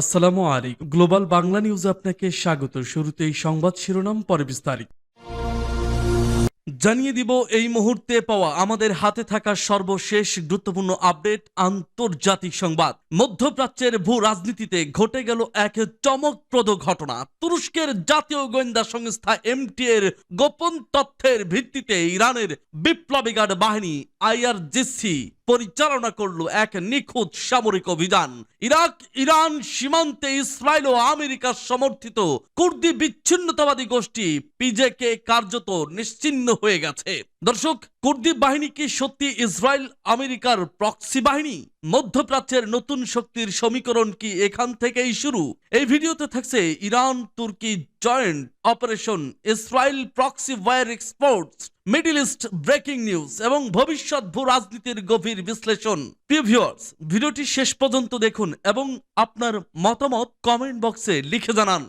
আসসালামু আলাইকুম। গ্লোবাল বাংলা নিউজে আপনাকে স্বাগত। শুরুতেই সংবাদ শিরোনাম, পরে বিস্তারিত। জানিয়ে দিব, এই মুহূর্তে পাওয়া আমাদের হাতে থাকা সর্বশেষ গুরুত্বপূর্ণ আপডেট, আন্তর্জাতিক সংবাদ। মধ্যপ্রাচ্যের ভূ রাজনীতিতে ঘটে গেল এক চমকপ্রদ ঘটনা। তুরস্কের জাতীয় গোয়েন্দা সংস্থা এমটি এর গোপন তথ্যের ভিত্তিতে ইরানের বিপ্লবী গার্ড বাহিনী আইআরজিসি পরিচালনা করল এক নিখুঁত সামরিক অভিযান। ইরাক, ইরান সীমান্তে ইসরায়েল ও আমেরিকার সমর্থিত কুর্দি বিচ্ছিন্নতাবাদী গোষ্ঠী পিজেকে কার্যত নিশ্চিন্ন হয়ে গেছে। দর্শক, কুর্দি বাহিনী কি সত্যি ইসরায়েল আমেরিকার প্রক্সি বাহিনী? মধ্যপ্রাচ্যের নতুন শক্তির সমীকরণ কি এখান থেকেই শুরু? এই ভিডিওতে থাকছে ইরান তুর্কি joint operation Israel proxy war exports, Middle East breaking news এবং ভবিষ্যৎ ভূ রাজনীতির গভীর বিশ্লেষণ। প্রিভিউয়ার্স ভিডিওটি শেষ পর্যন্ত দেখুন এবং আপনার মতামত কমেন্ট বক্সে লিখে জানান।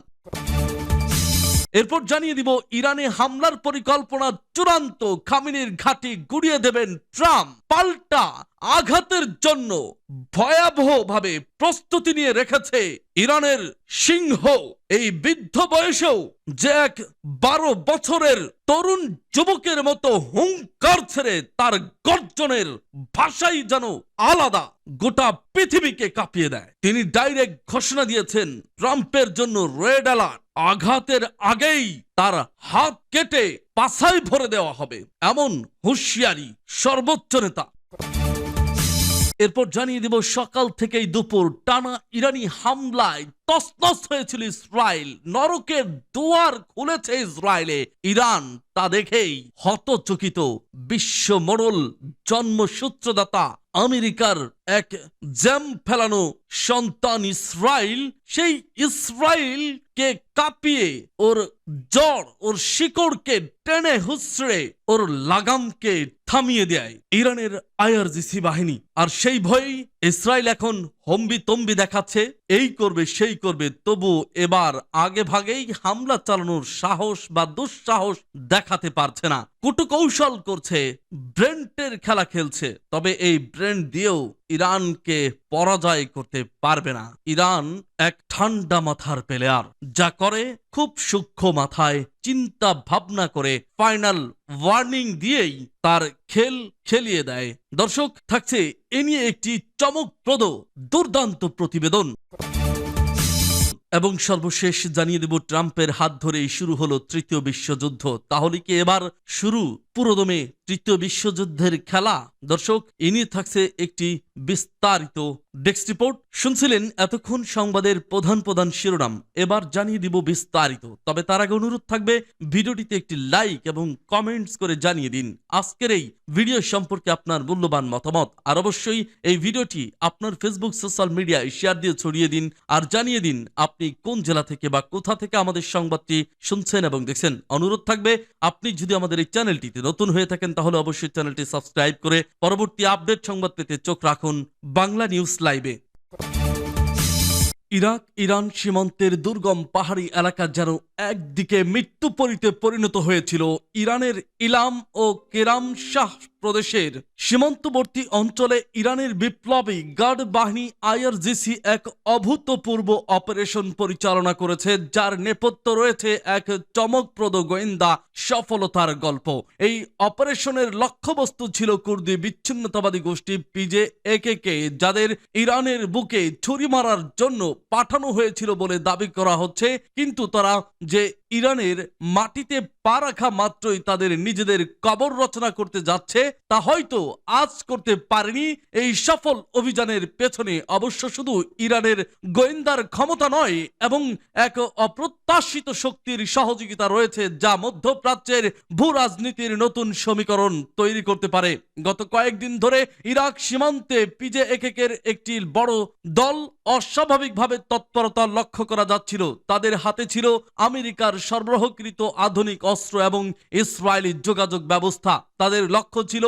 এরপর জানিয়ে দিব, ইরানে হামলার পরিকল্পনা চূড়ান্ত, খামিনির ঘাঁটি গুড়িয়ে দেবেন ট্রাম্প। পাল্টা আঘাতের জন্য ভয়াবহভাবে প্রস্তুতি নিয়ে রেখেছে ইরানের সিংহ। এই বৃদ্ধ বয়সেও যে এক বারো বছরের তরুণ যুবকের মতো হুঙ্কার ছেড়ে তার গর্জনের ভাষাই যেন আলাদা, গোটা পৃথিবীকে কাঁপিয়ে দেয়। তিনি ডাইরেক্ট ঘোষণা দিয়েছেন, ট্রাম্পের জন্য রেড অ্যালার্ট। আঘাতের আগেই তার হাত কেটে পাছায় ভরে দেওয়া হবে। এমন হুঁশিয়ারি সর্বোচ্চ নেতা এরপর জানিয়ে দিব সকাল থেকেই দুপুর টানা ইরানি হামলায় তসনস হয়েছিল ইসরায়েল। নরকের দুয়ার খুলেছে ইসরায়েলে। ইরান তা দেখেই হতচকিত। বিশ্ব মোড়ল জন্মসূত্রদাতা আমেরিকার এক জ্যাম ফেলানো সন্তান ইসরায়েল, সেই ইসরায়েলকে কাঁপিয়ে ওর জ্বর, ওর শিকড়কে টেনে হুসড়ে ওর লাগামকে থামিয়ে দেয়। ইরানের আইআরজিসি বাহিনী। আর সেই ভয়েই ইসরায়েল এখন হম্বি তম্বি দেখাচ্ছে, এই করবে, সেই করবে, তবু এবার আগে ভাগেই হামলা চালানোর সাহস বা দুঃসাহস দেখাতে পারছে না। কুটু কৌশল করছে, ব্রেন্টের খেলা খেলছে, তবে এই ব্রেন্ট দিয়েও ইরানকে পরাজয় করতে পারবে না। ইরান এক ঠান্ডা মাথার প্লেয়ার যা করে খুব সূক্ষ্ম মাথায় চিন্তা ভাবনা করে ফাইনাল ওয়ার্নিং দিয়েই তার খেল খেলিয়ে দেয়। দর্শক, থাকছে এ নিয়ে একটি চমকপ্রদ, দুর্দান্ত প্রতিবেদন। এবং সর্বশেষ জানিয়ে দেব, ট্রাম্পের হাত ধরেই শুরু হলো তৃতীয় বিশ্বযুদ্ধ। তাহলে কি এবার শুরু পুরোদমে তৃতীয় বিশ্বযুদ্ধের খেলা। দর্শক নিয়ে থাকছে একটি বিস্তারিত ডেস্ক রিপোর্ট। শুনছিলেন এতক্ষণ সংবাদের প্রধান প্রধান শিরোনাম। এবার জানিয়ে দিব বিস্তারিত। তবে তার আগে অনুরোধ থাকবে, ভিডিওটিতে একটি লাইক এবং কমেন্টস করে জানিয়ে দিন। আজকের এই ভিডিও সম্পর্কে আপনার মূল্যবান মতামত। আর অবশ্যই এই ভিডিওটি আপনার ফেসবুক সোশ্যাল মিডিয়ায় শেয়ার দিয়ে ছড়িয়ে দিন। আর জানিয়ে দিন, আপনি কোন জেলা থেকে বা কোথা থেকে আমাদের সংবাদটি শুনছেন এবং দেখছেন। অনুরোধ থাকবে, আপনি যদি আমাদের এই চ্যানেলটিতে নতুন হয়ে থাকেন, তাহলে অবশ্যই চ্যানেলটি সাবস্ক্রাইব করে পরবর্তী আপডেট সংবাদ পেতে চোখ রাখুন বাংলা নিউজ লাইভে। ইরাক, ইরান সীমান্তের দুর্গম পাহাড়ি এলাকা যেন একদিকে মৃত্যুপরিতে পরিণত হয়েছিল, ইরানের ইলাম ও কেরাম শাহ প্রদেশের। সীমান্তবর্তী অঞ্চলে ইরানের বিপ্লবী গার্ড বাহিনী আইআরজিসি এক অভূতপূর্ব অপারেশন পরিচালনা করেছে, যার নেপথ্য রয়েছে এক চমকপ্রদ গোয়েন্দা সফলতার গল্প। এই অপারেশনের লক্ষ্যবস্তু ছিল কুর্দি বিচ্ছিন্নতাবাদী গোষ্ঠী, পিজে একে যাদের ইরানের বুকে ছুরি মারার জন্য পাঠানো হয়েছিল বলে দাবি করা হচ্ছে। কিন্তু তারা যে ইরানের মাটিতে পা রাখা মাত্রই তাদের নিজেদের কবর রচনা করতে যাচ্ছে। তা হয়তো আজ করতে পারেনি। এই সফল অভিযানের পেছনে অবশ্য শুধু ইরানের গোয়েন্দার ক্ষমতা নয়, এবং এক অপ্রত্যাশিত শক্তির সহযোগিতা রয়েছে যা মধ্যপ্রাচ্যের ভূ রাজনীতির নতুন সমীকরণ তৈরি করতে পারে। গত কয়েকদিন ধরে ইরাক সীমান্তে পিজে একেকের একটি বড় দল অস্বাভাবিকভাবে তৎপরতা লক্ষ্য করা যাচ্ছিল। তাদের হাতে ছিল আমেরিকার সরবরাহকৃত আধুনিক অস্ত্র এবং ইসরায়েলি যোগাযোগ ব্যবস্থা। তাদের লক্ষ্য ছিল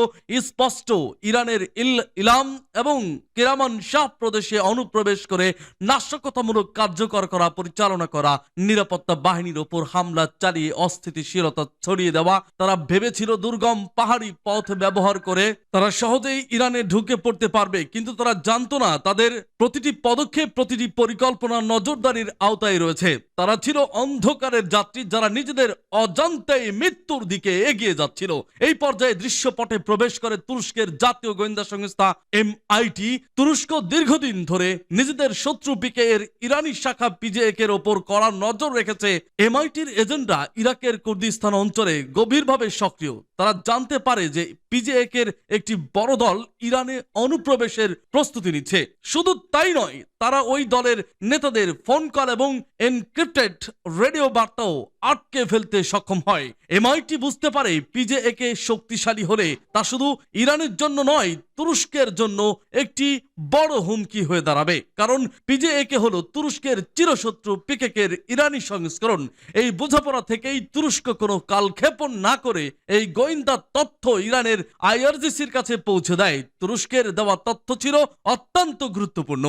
স্পষ্ট, ইরানের ইল ইলাম এবং কেরামান শাহ প্রদেশে অনুপ্রবেশ করে নাশকতামূলক কার্যকর করা, পরিচালনা করা, নিরাপত্তা বাহিনীর ওপর হামলা চালিয়ে অস্থিতিশীলতা ছড়িয়ে দেওয়া। তারা ভেবেছিল দুর্গম পাহাড়ি পথ ব্যবহার করে তারা সহজেই ইরানে ঢুকে পড়তে পারবে, কিন্তু তারা জানতো না তাদের প্রতিটি পদক্ষেপ, প্রতিটি পরিকল্পনা নজরদারির আওতায় রয়েছে। তারা ছিল অন্ধকারের যাত্রী যারা নিজেদের অজান্তেই মৃত্যুর দিকে এগিয়ে যাচ্ছিল, এই পর্যায়ে দৃশ্যপটে প্রবেশ করে তুরস্কের জাতীয় গোয়েন্দা সংস্থা এমআইটি তুরস্ক দীর্ঘদিন ধরে নিজেদের শত্রু পিকে এর ইরানি শাখা পিজেএক এর ওপর কড়া নজর রেখেছে। এমআইটির এজেন্টরা ইরাকের কুর্দিস্তান অঞ্চলে গভীরভাবে সক্রিয়। তারা জানতে পারে যে পিজেএক এর একটি বড় দল ইরানে অনুপ্রবেশের প্রস্তুতি নিচ্ছে। শুধু তাই নয় তারা ওই দলের নেতাদের ফোন কল এবং এনক্রিপ্টেড রেডিও বার্তাও আটকে ফেলতে সক্ষম হয়। এমআইটি বুঝতে পারে পিজেএকে শক্তিশালী হলে তা শুধু ইরানের জন্য নয়, তুরস্কের জন্য একটি বড় হুমকি হয়ে দাঁড়াবে। কারণ পিজেএকে হলো তুরস্কের চিরশত্রু পিকেকের ইরানি সংস্করণ। এই বোঝাপড়া থেকেই তুরস্ক কোনো কালক্ষেপণ না করে এই গোয়েন্দা তথ্য ইরানের আইআরজিসির কাছে পৌঁছে দেয়। তুরস্কের দেওয়া তথ্য ছিল অত্যন্ত গুরুত্বপূর্ণ।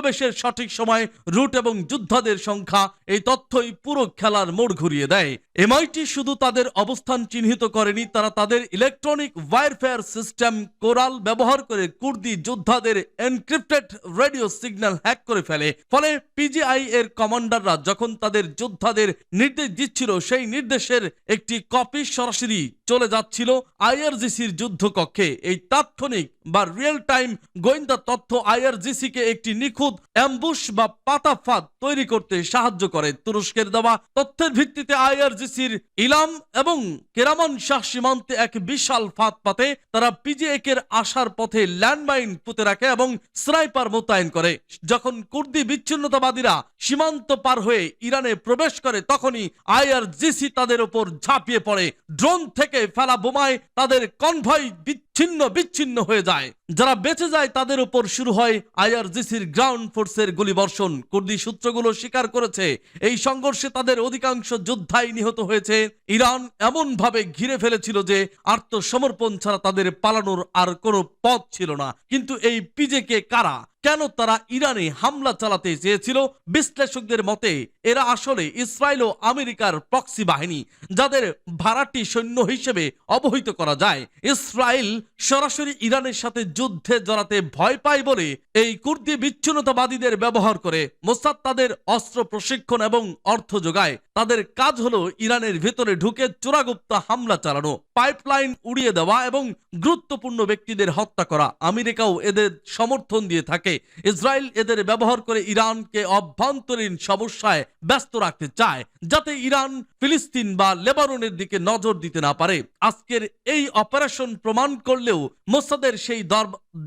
অনুপ্রবেশের সঠিক সময় রুট এবং যোদ্ধাদের সংখ্যা এই তথ্যই পুরো খেলার মোড় ঘুরিয়ে দেয়। এমআইটি শুধু তাদের অবস্থান চিহ্নিত করেনি, তারা তাদের ইলেকট্রনিক ওয়ারফেয়ার সিস্টেম কোরাল ব্যবহার করে কুর্দি যোদ্ধাদের এনক্রিপ্টেড রেডিও সিগন্যাল হ্যাক করে ফেলে। ফলে পিজিআই এর কমান্ডাররা যখন তাদের যোদ্ধাদের নির্দেশ দিচ্ছিল, সেই নির্দেশের একটি কপি সরাসরি চলে যাচ্ছিল আইআরজিসির যুদ্ধ কক্ষে এই তাৎক্ষণিক বা রিয়েল টাইম গোয়েন্দা তথ্য আইআরজিসি কে একটি নিখুঁত অ্যাম্বুশ বা পাতা ফাঁদ তৈরি করতে সাহায্য করে। তুরস্কের দেওয়া তথ্যের ভিত্তিতে আইআরজিসির ইলাম এবং কেরামান শাহ সীমান্তে এক বিশাল ফাঁদ পাতে তারা পিজিএক এর আসার পথে ল্যান্ডমাইন পুঁতে রাখে এবং স্নাইপার মোতায়েন করে। যখন কুর্দি বিচ্ছিন্নতাবাদীরা সীমান্ত পার হয়ে ইরানে প্রবেশ করে, তখনই আইআরজিসি তাদের উপর ঝাঁপিয়ে পড়ে। ড্রোন থেকে ফেলা বোমায় তাদের কনভয় বিচ্ছিন্ন বিচ্ছিন্ন হয়ে যায়। যারা বেঁচে যায়, তাদের উপর শুরু হয় আইআরজিসির গ্রাউন্ড ফোর্সের গুলিবর্ষণ। কুর্দি সূত্রগুলো স্বীকার করেছে, এই সংঘর্ষে তাদের অধিকাংশ যোদ্ধাই নিহত হয়েছে। ইরান এমনভাবে ঘিরে ফেলেছিল যে, আত্মসমর্পণ ছাড়া তাদের পালানোর আর কোনো পথ ছিল না। কিন্তু এই পিজেকে কারা? কেন তারা ইরানে হামলা চালাতে চেয়েছিল? বিশ্লেষকদের মতে, এরা আসলে ইসরায়েল ও আমেরিকার প্রক্সি বাহিনী, যাদের ভাড়াটি সৈন্য হিসেবে অবহিত করা যায়। ইসরায়েল সরাসরি ইরানের সাথে যুদ্ধে জড়াতে ভয় পায় বলে এই কুর্দি বিচ্ছিন্নতাবাদীদের ব্যবহার করে। মোসাদ তাদের অস্ত্র প্রশিক্ষণ এবং অর্থ যোগায়। তাদের কাজ হলো ইরানের ভেতরে ঢুকে চোরাগুপ্তা হামলা চালানো, পাইপলাইন উড়িয়ে দেওয়া এবং গুরুত্বপূর্ণ ব্যক্তিদের হত্যা করা। আমেরিকাও এদের সমর্থন দিয়ে থাকে। ইসরায়েল এদের ব্যবহার করে ইরানকে অভ্যন্তরীণ সমস্যায় ব্যস্ত রাখতে চায়, যাতে ইরান, ফিলিস্তিন বা লেবাননের দিকে নজর দিতে না পারে। আজকের এই অপারেশন প্রমাণ করলেও মোসাদের সেই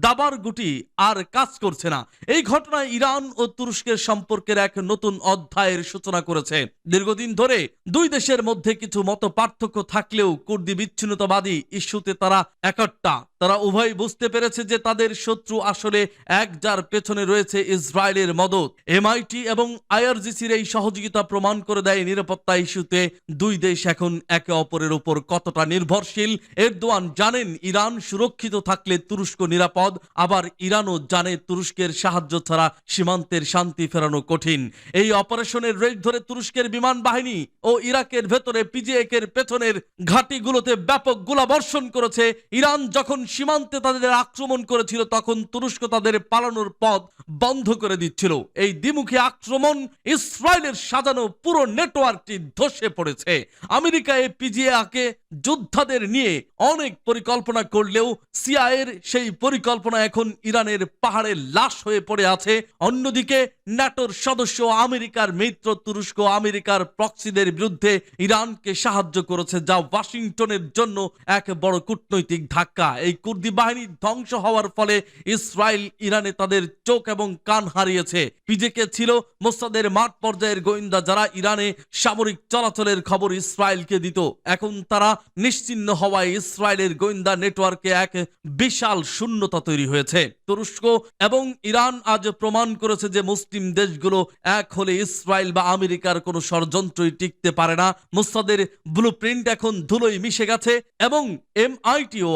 দাবার গুটি আর কাজ করছে না। এই ঘটনায় ইরান ও তুরস্কের সম্পর্কের এক নতুন অধ্যায়ের সূচনা করেছে। দীর্ঘদিন ধরে দুই দেশের মধ্যে কিছু মত পার্থক্য থাকলেও কুর্দি বিচ্ছিন্নতাবাদী ইস্যুতে তারা একটা তারা উভয় বুঝতে পেরেছে যে তাদের শত্রু আসলে এক যার পেছনে রয়েছে ইসরায়েলের মদত। এমআইটি এবং আইআরজিসির এই সহযোগিতা প্রমাণ করে দেয় নিরাপত্তা ইস্যুতে দুই দেশ এখন একে অপরের উপর কতটা নির্ভরশীল। এরদোয়ান জানেন ইরান সুরক্ষিত থাকলে তুরস্ক নিরাপদ, আবার ইরানও জানে তুরস্কের সাহায্য ছাড়া সীমান্তের শান্তি ফেরানো কঠিন। এই অপারেশনের রেট ধরে তুরস্কের বিমান বাহিনী ও ইরাকের ভেতরে পিজিএক এর পেছনের ঘাঁটিগুলোতে ব্যাপক গোলাবর্ষণ করেছে। ইরান যখন সীমান্তে তাদের আক্রমণ করেছিল, তখন তুরস্ক তাদের পালানোর পথ বন্ধ করে দিচ্ছিল। এই দ্বিমুখী আক্রমণ ইসরায়েলের সাজানো পুরো নেটওয়ার্কটি ধসে পড়েছে। আমেরিকা এই পিজিএকে যোদ্ধাদের নিয়ে অনেক পরিকল্পনা করলেও সিআইয়ের সেই পরিকল্পনা এখন ইরানের পাহাড়ে লাশ হয়ে পড়ে আছে। অন্যদিকে, ন্যাটোর সদস্য আমেরিকার মিত্র তুরস্ক আমেরিকার প্রক্সিদের বিরুদ্ধে ইরানকে সাহায্য করেছে, যা ওয়াশিংটনের জন্য এক বড় কূটনৈতিক ধাক্কা। এই কুর্দি বাহিনী ধ্বংস হওয়ার ফলে ইসরায়েল ইরানে তাদের চোখ এবং কান হারিয়েছে। পিজেকে ছিল মোসাদের মাঠ পর্যায়ের গোয়েন্দা যারা ইরানে সামরিক চলাচলের খবর ইসরায়েলকে দিত। এখন তারা নিশ্চিন্ন হওয়ায় ইসরায়েলের গোয়েন্দা নেটওয়ার্কে এক বিশাল শূন্যতা তৈরি হয়েছে। তুরস্ক এবং ইরান আজ প্রমাণ করেছে যে মুসলিম দেশগুলো এক হলে ইসরায়েল বা আমেরিকার কোনো ষড়যন্ত্রই টিকতে পারে না। মুসাদের ব্লু এখন ধুলোয় মিশে গেছে এবং এমআইটি ও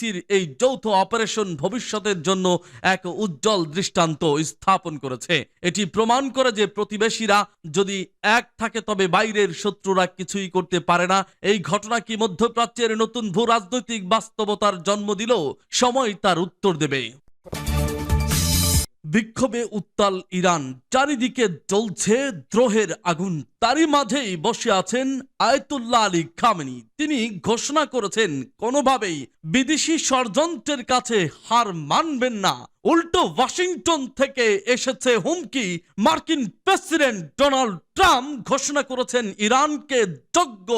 আইআরজিসির এই যৌথ অপারেশন ভবিষ্যতের জন্য এক উজ্জ্বল দৃষ্টান্ত স্থাপন করেছে। এটি প্রমাণ করে যে প্রতিবেশীরা যদি এক থাকে তবে বাইরের শত্রুরা কিছুই করতে পারে না। এই ঘটনা কি মধ্যপ্রাচ্যের নতুন ভূ রাজনৈতিক বাস্তবতার জন্ম দিল সময় তার উত্তর দেবে। বিক্ষোভে উত্তাল ইরান। চারিদিকে জ্বলছে দ্রোহের আগুন। তারই মাঝেই বসে আছেন আয়তুল্লাহ আলী খামেনি। তিনি ঘোষণা করেছেন, কোনোভাবেই বিদেশি ষড়যন্ত্রের কাছে হার মানবেন না। উল্টো ওয়াশিংটন থেকে এসেছে হুমকি। মার্কিন প্রেসিডেন্ট ডোনাল্ড ট্রাম্প ঘোষণা করেছেন ইরানকে যোগ্য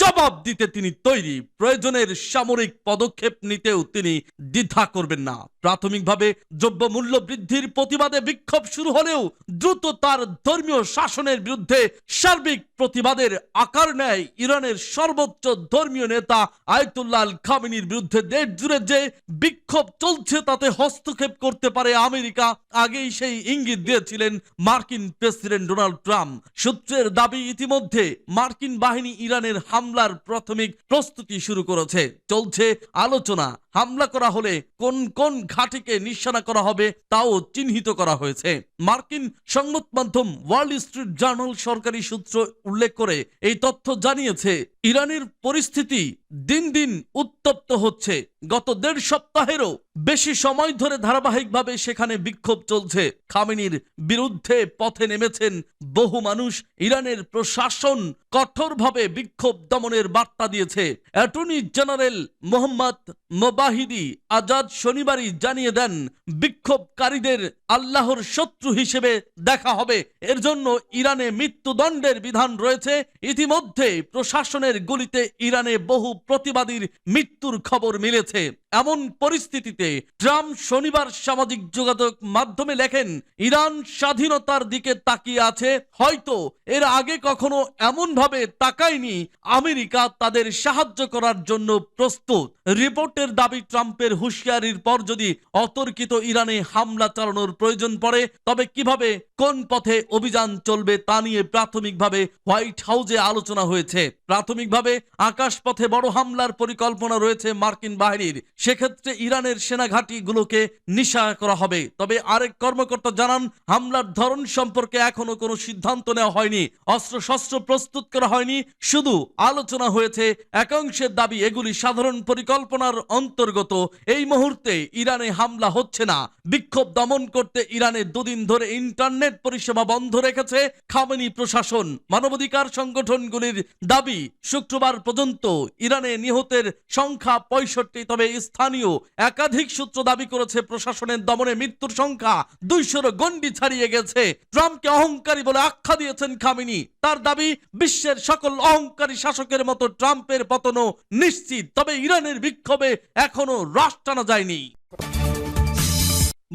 জবাব দিতে তিনি তৈরি। প্রয়োজনের সামরিক পদক্ষেপ নিতেও তিনি দ্বিধা করবেন না। প্রাথমিকভাবে দ্রব্য মূল্য বৃদ্ধির প্রতিবাদে বিক্ষোভ শুরু হলেও দ্রুত তার ধর্মীয় শাসনের বিরুদ্ধে সার্বিক প্রতিবাদের আকার নেয় ইরানের সর্বোচ্চ ধর্মীয় নেতা আয়তুল্লাহ আল খামিনির বিরুদ্ধে দেশ জুড়ে যে বিক্ষোভ চলছে, তাতে হস্তক্ষেপ করতে পারে আমেরিকা। আগেই সেই ইঙ্গিত দিয়েছিলেন মার্কিন প্রেসিডেন্ট ডোনাল্ড ট্রাম্প। সূত্রের দাবি, ইতিমধ্যে মার্কিন বাহিনী ইরানের হামলার প্রাথমিক প্রস্তুতি শুরু করেছে। চলছে আলোচনা, হামলা করা হলে কোন কোন ঘাটিকে নিশানা করা হবে তাও চিহ্নিত করা হয়েছে। মার্কিন সংবাদ মাধ্যম ওয়ার্ল্ড স্ট্রিট জার্নাল সরকারি সূত্র উল্লেখ করে এই তথ্য জানিয়েছে, ইরানের পরিস্থিতি দিন দিন উত্তপ্ত হচ্ছে। গত দেড় সপ্তাহেরও বেশি সময় ধরে ধারাবাহিকভাবে সেখানে বিক্ষোভ চলছে। খামেনির বিরুদ্ধে পথে নেমেছেন বহু মানুষ। ইরানের প্রশাসন কঠোরভাবে বিক্ষোভ দমনের বার্তা দিয়েছে। Attorney general Mohammad Movahedi Azad শনিবারই জানিয়ে দেন, বিক্ষোভকারীদের আল্লাহর শত্রু হিসেবে দেখা হবে। এর জন্য ইরানে মৃত্যুদণ্ডের বিধান রয়েছে। ইতিমধ্যে প্রশাসনের গুলিতে ইরানে বহু প্রতিবাদীর মৃত্যুর খবর মিলেছে। এমন পরিস্থিতিতে ট্রাম্প শনিবার সামাজিক যোগাযোগ মাধ্যমে লেখেন, ইরান স্বাধীনতার দিকে তাকিয়ে আছে। হয়তো এর আগে কখনো এমন ভাবে তাকায়নি, আমেরিকা তাদের সাহায্য করার জন্য প্রস্তুত। রিপোর্টের দাবি, ট্রাম্পের হুঁশিয়ারির পর যদি অতর্কিত ইরানে হামলা চালানোর প্রয়োজন পড়ে, তবে কীভাবে কোন পথে অভিযান চলবে তা নিয়ে প্রাথমিকভাবে হোয়াইট হাউসে আলোচনা হয়েছে। প্রাথমিকভাবে আকাশপথে বড় হামলার পরিকল্পনা রয়েছে মার্কিন বাহিনীর। সেক্ষেত্রে ইরানের সেনা ঘাঁটিগুলোকে নিশা করা হবে। তবে আরেক কর্মকর্তা জানান, হামলার ধরন সম্পর্কে এখনও কোনো সিদ্ধান্ত নেওয়া হয়নি। অস্ত্র শস্ত্র প্রস্তুত করা হয়নি, শুধু আলোচনা হয়েছে একাংশের দাবি এগুলি সাধারণ পরিকল্পনার অন্তর্গত। এই মুহূর্তে ইরানে হামলা হচ্ছে না। বিক্ষোভ দমন করতে ইরানে দুদিন ধরে ইন্টারনেট পরিষেবা বন্ধ রেখেছে খামেনি প্রশাসন। মানবাধিকার সংগঠনগুলির দাবি, শুক্রবার পর্যন্ত ইরানে নিহতের সংখ্যা পঁয়ষট্টি, তবে স্থানীয় একাধিক সূত্র দাবি করেছে প্রশাসনের দমনে মৃত্যুর সংখ্যা দুইশোর গণ্ডি ছাড়িয়ে গেছে। ট্রাম্পকে অহংকারী বলে আখ্যা দিয়েছেন খামিনি। তার দাবি, বিশ্বের সকল অহংকারী শাসকের মতো ট্রাম্পের পতনও নিশ্চিত, তবে ইরানের বিক্ষোভে এখনও রাশ টানা যায়নি।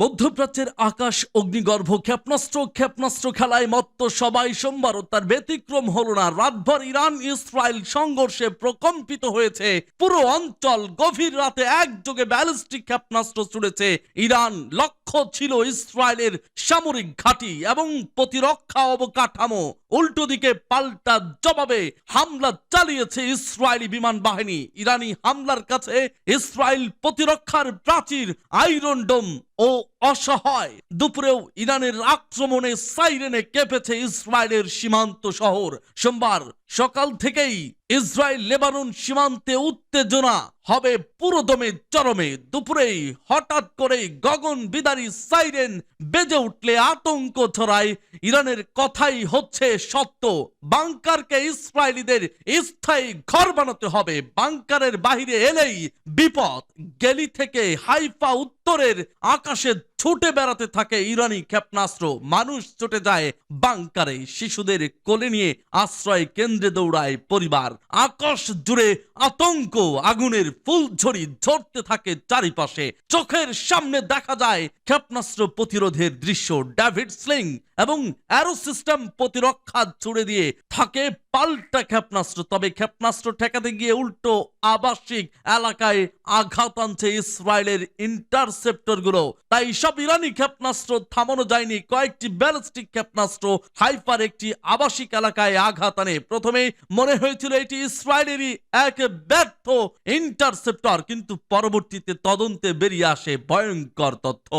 মধ্যপ্রাচ্যের আকাশ, অগ্নিগর্ভ, ক্ষেপণাস্ত্র ক্ষেপণাস্ত্র খেলায় মত্ত সবাই সোমবারও তার ব্যতিক্রম হলো না। রাতভর ইরান ইসরায়েল সংঘর্ষে প্রকম্পিত হয়েছে। পুরো অঞ্চল গভীর রাতে একযোগে ব্যালিস্টিক ক্ষেপণাস্ত্র ছুড়েছে। ইরান লক্ষ্য ছিল ইসরায়েলের সামরিক ঘাঁটি এবং প্রতিরক্ষা অবকাঠামো। উল্টো দিকে পাল্টা জবাবে হামলা চালিয়েছে ইসরায়েলি বিমান বাহিনী। ইরানি হামলার কাছে ইসরায়েল প্রতিরক্ষার প্রাচীর আইরন ডোম ও অসহায়। দুপুরেও ইরানের আক্রমণে সাইরেনে কেঁপেছে ইসরায়েলের সীমান্ত শহর। সোমবার সকাল থেকেই ইসরায়েল লেবানন সীমান্তে উত্তেজনা হবে পুরোদমে চরমে। দুপুরেই হঠাৎ করে গগন বিদারী সাইরেন বেজে উঠলে আতঙ্ক ছড়ায়। ইরানের কথাই হচ্ছে সত্য। বাংকারকে ইসরায়েলিদের স্থায়ী ঘর বানাতে হবে। বাংকারের বাহিরে এলেই বিপদ। গেলি থেকে হাইফা উত্তরের আকাশে ছুটে বেড়াতে থাকে ইরানি ক্ষেপণাস্ত্র। মানুষ ছুটে যায় বাংকারে। শিশুদের কোলে নিয়ে আশ্রয় কেন্দ্রে দৌড়ায় পরিবার। আকাশ জুড়ে আতঙ্ক। আগুনের ফুলঝড়ি ঝরতে থাকে চারিপাশে। চোখের সামনে দেখা যায় ক্ষেপণাস্ত্র প্রতিরোধের দৃশ্য। ডেভিড স্লিং এবং অ্যারো সিস্টেম প্রতিরক্ষা ছুড়ে দিয়ে থাকে পাল্টা ক্ষেপণাস্ত্র। তবে ক্ষেপণাস্ত্র ঠেকাতে গিয়ে উল্টো আবাসিক এলাকায় আঘাত আনছে ইসরায়েলের ইন্টারসেপ্টরগুলো তাই সব ইরানি ক্ষেপণাস্ত্র থামানো যায়নি। কয়েকটি ব্যালিস্টিক ক্ষেপণাস্ত্র হাইপার একটি আবাসিক এলাকায় আঘাত আনে। প্রথমে মনে হয়েছিল এটি ইসরায়েলেরই এক ব্যর্থ ইন্টারসেপ্টর, কিন্তু পরবর্তীতে তদন্তে বেরিয়ে আসে ভয়ঙ্কর তথ্য।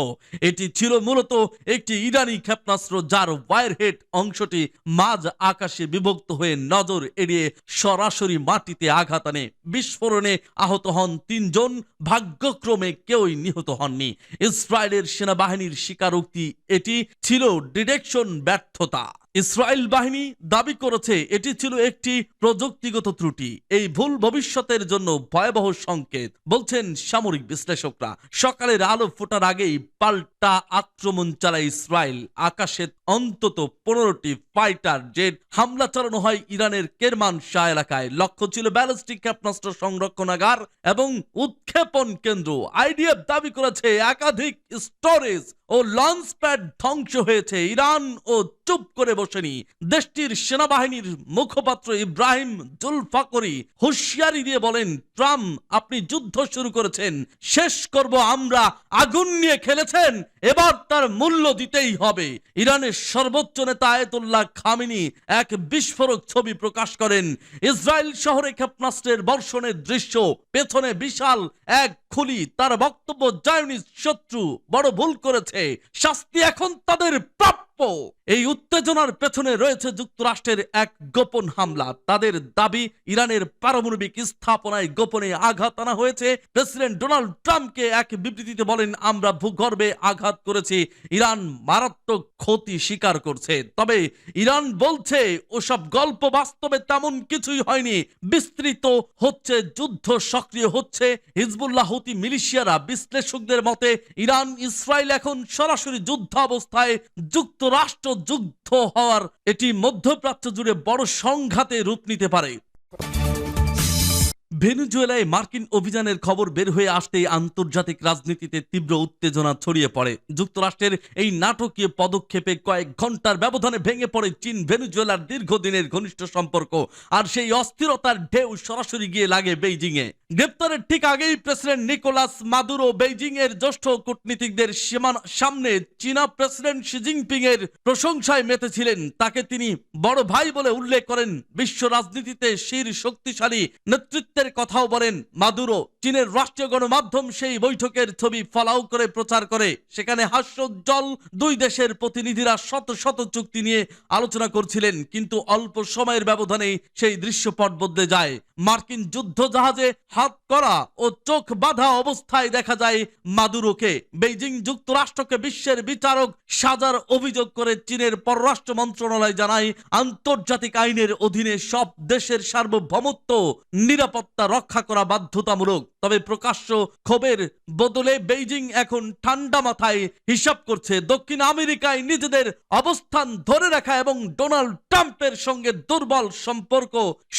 এটি ছিল মূলত একটি ইরানি ক্ষেপণাস্ত্র যার ওয়ারহেড অংশটি মাঝ আকাশে বিভক্ত হয়ে নজর এড়িয়ে সরাসরি মাটিতে আঘাত আনে। বিস্ফোরণে আহত হন তিনজন, ভাগ্যক্রমে কেউই নিহত হননি। ইসরায়েলের সেনাবাহিনীর স্বীকারোক্তি এটি ছিল ডিটেকশন ব্যর্থতা। ইসরায়েল বাহিনী দাবি করেছে, এটি ছিল একটি প্রযুক্তিগত ত্রুটি। এই ভুল ভবিষ্যতের জন্য ভয়াবহ সংকেত, বলছেন সামরিক বিশ্লেষকরা। সকালের আলো ফোটার আগেই পাল্টা আক্রমণ চালায় ইসরায়েল। আকাশে অন্তত পনেরোটি ফাইটার জেট হামলা চালানো হয় ইরানের কেরমান শাহ এলাকায়। লক্ষ্য ছিল ব্যালিস্টিক ক্ষেপণাস্ত্র সংরক্ষণাগার এবং উৎক্ষেপণ কেন্দ্র। আইডিএফ দাবি করেছে, একাধিক স্টোরেজ ও লঞ্চ প্যাড ধ্বংস হয়েছে। ইরান ও চুপ করে বসেনি দেশটির সেনাবাহিনীর মুখপাত্র ইব্রাহিম জুলফাকরি হুঁশিয়ারি দিয়ে বলেন, ট্রাম্প, আপনি যুদ্ধ শুরু করেছেন, শেষ করব আমরা, আগুন নিয়ে খেলেছেন, এবার তার মূল্য দিতেই হবে। ইরানের সর্বোচ্চ নেতা আয়তুল্লাহ খামিনি এক বিস্ফোরক ছবি প্রকাশ করেন। ইসরায়েল শহরে ক্ষেপণাস্ত্রের বর্ষণের দৃশ্য, পেছনে বিশাল এক খুলি, তার বক্তব্য জায়নিস শত্রু, বড় ভুল করেছে, শাস্তি এখন তাদের প্রাপ্য এই উত্তেজনার পেছনে রয়েছে যুক্তরাষ্ট্রের এক গোপন হামলা। তাদের দাবি, ইরানের পারমাণবিক স্থাপনায় গোপনে আঘাত আনা হয়েছে। প্রেসিডেন্ট ডোনাল্ড ট্রাম্পকে এক বিবৃতিতে বলেন, আমরা ভূগর্ভে আঘাত করেছি। ইরান মারাত্মক ক্ষতি স্বীকার করছে। তবে ইরান বলছে, ওসব গল্প বাস্তবে তেমন কিছুই হয়নি। বিস্তৃত হচ্ছে, যুদ্ধ সক্রিয় হচ্ছে। হিজবুল্লাহ, হুতি মিলিশিয়ারা বিশ্লেষকদের মতে ইরান ইসরায়েল এখন সরাসরি যুদ্ধ অবস্থায় যুক্তরাষ্ট্র যুদ্ধ হওয়ার এটি মধ্যপ্রাচ্য জুড়ে বড় সংঘাতে রূপ নিতে পারে। ভেনেজুয়েলায় মার্কিন অভিযানের খবর বের হয়ে আসতেই আন্তর্জাতিক রাজনীতিতে তীব্র উত্তেজনা ছড়িয়ে পড়ে। যুক্তরাষ্ট্রের এই নাটকীয় পদক্ষেপে কয়েক ঘণ্টার ব্যবধানে ভেঙে পড়ে চীন ভেনেজুয়েলার দীর্ঘদিনের ঘনিষ্ঠ সম্পর্ক, আর সেই অস্থিরতার ঢেউ সরাসরি গিয়ে লাগে বেইজিংয়ে। গ্রেপ্তারের ঠিক আগেই প্রেসিডেন্ট নিকোলাস মাদুরো বেইজিং এর জ্যেষ্ঠ কূটনীতিকদের সীমানা চীনা প্রেসিডেন্ট শি জিনপিং এর প্রশংসায় মেতেছিলেন। তাকে তিনি বড় ভাই বলে উল্লেখ করেন। বিশ্ব রাজনীতিতে শির শক্তিশালী নেতৃত্বের কথাও বলেন। মাদুরো, চীনের রাষ্ট্রীয় গণমাধ্যম সেই বৈঠকের ছবি ফলাও করে প্রচার করে। সেখানে হাস্যোজ্জ্বল দুই দেশের প্রতিনিধিরা শত শত চুক্তি নিয়ে আলোচনা করছিলেন, কিন্তু অল্প সময়ের ব্যবধানে সেই দৃশ্যপট বদলে যায়। মার্কিন যুদ্ধ জাহাজে হাত করা ও চোখ বাঁধা অবস্থায় দেখা যায় মাদুরোকে। বেইজিং যুক্তরাষ্ট্রকে বিশ্বের বিচারক সাজার অভিযোগ করে চীনের পররাষ্ট্র মন্ত্রণালয় জানায়, আন্তর্জাতিক আইনের অধীনে সব দেশের সার্বভৌমত্ব নিরাপত্তা রক্ষা করা বাধ্যতামূলক। তবে প্রকাশ্য ক্ষোভের বদলে বেইজিং এখন ঠান্ডা মাথায় হিসাব করছে দক্ষিণ আমেরিকায় নিজেদের অবস্থান ধরে রাখা এবং ডোনাল্ড ট্রাম্পের সঙ্গে দুর্বল সম্পর্ক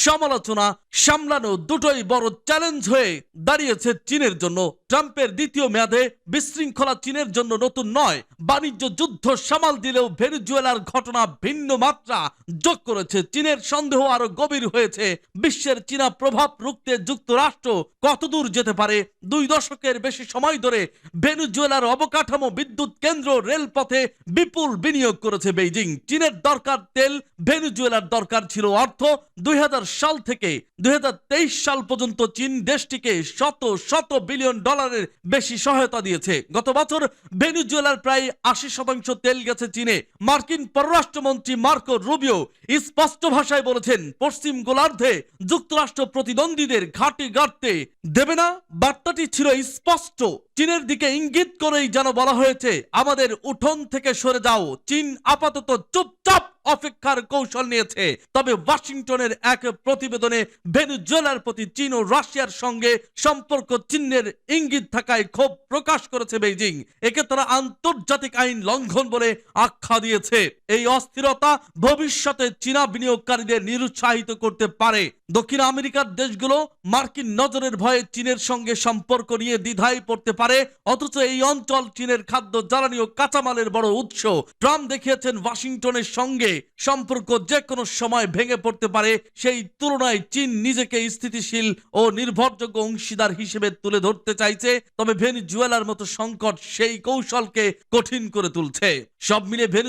সমালোচনা সামলানো দুটোই বড় চ্যালেঞ্জ হয়ে দাঁড়িয়েছে চীনের জন্য। ট্রাম্পের দ্বিতীয় মেয়াদে বিশৃঙ্খলা চীনের জন্য নতুন নয়, বাণিজ্য যুদ্ধ সামাল দিলেও ভেনেজুয়েলার ঘটনা ভিন্ন মাত্রা যোগ করেছে। চীনের সন্দেহ আরও গভীর হয়েছে। বিশ্বের চীনা প্রভাব রুখতে যুক্তরাষ্ট্র কতদূর যেতে পারে? দুই দশকের বেশি সময় ধরে ভেনেজুয়েলার অবকাঠামো বিদ্যুৎ কেন্দ্র রেলপথে বিপুল বিনিয়োগ করেছে বেইজিং। চীনের দরকার তেল, ভেনেজুয়েলার দরকার ছিল অর্থ। দুই সাল থেকে দুই সাল পর্যন্ত চীন দেশটিকে শত শত বিলিয়ন ডলারের বেশি সহায়তা দিয়েছে। গত বছর ভেনুজুয়েলার প্রায় আশি শতাংশ তেল গেছে চীনে। মার্কিন পররাষ্ট্রমন্ত্রী মার্কো রুবিও স্পষ্ট ভাষায় বলেছেন, পশ্চিম গোলার্ধে যুক্তরাষ্ট্র প্রতিদ্বন্দ্বীদের ঘাটে গাড়তে দেবে না। বার্তাটি ছিল স্পষ্ট। চীনের দিকে ইঙ্গিত করেই যেন বলা হয়েছে, আমাদের উঠোন থেকে সরে যাও। চীন আপাতত চুপচাপ চুপচাপ অপেক্ষার কৌশল নিয়েছে। তবে ওয়াশিংটনের এক প্রতিবেদনে ভেনেজুয়েলার প্রতি চীন ও রাশিয়ার সঙ্গে সম্পর্ক চিহ্নের ইঙ্গিত থাকায় ক্ষোভ প্রকাশ করেছে বেইজিং। একে তারা আন্তর্জাতিক আইন লঙ্ঘন বলে আখ্যা দিয়েছে। এই অস্থিরতা ভবিষ্যতে চীনা বিনিয়োগকারীদের নিরুৎসাহিত করতে পারে। দক্ষিণ আমেরিকার দেশগুলো মার্কিন নজরের ভয়ে চীনের সঙ্গে সম্পর্ক নিয়ে দ্বিধায় পড়তে পারে। অথচ এই অঞ্চল চীনের খাদ্য, জ্বালানি ও কাঁচামালের বড় উৎস। ট্রাম্প দেখিয়েছেন ওয়াশিংটনের সঙ্গে সম্পর্ক যে কোনো সময় ভেঙে পড়তে পারে, সেই তুলনায় চীন নিজেকে স্থিতিশীল ও নির্ভরযোগ্য অংশীদার হিসেবে তুলে ধরতে চাইছে, তবে ভেনিজুয়েলার মতো সংকট সেই কৌশলকে কঠিন করে তুলছে। সব মিলে ভেনিজুয়েলা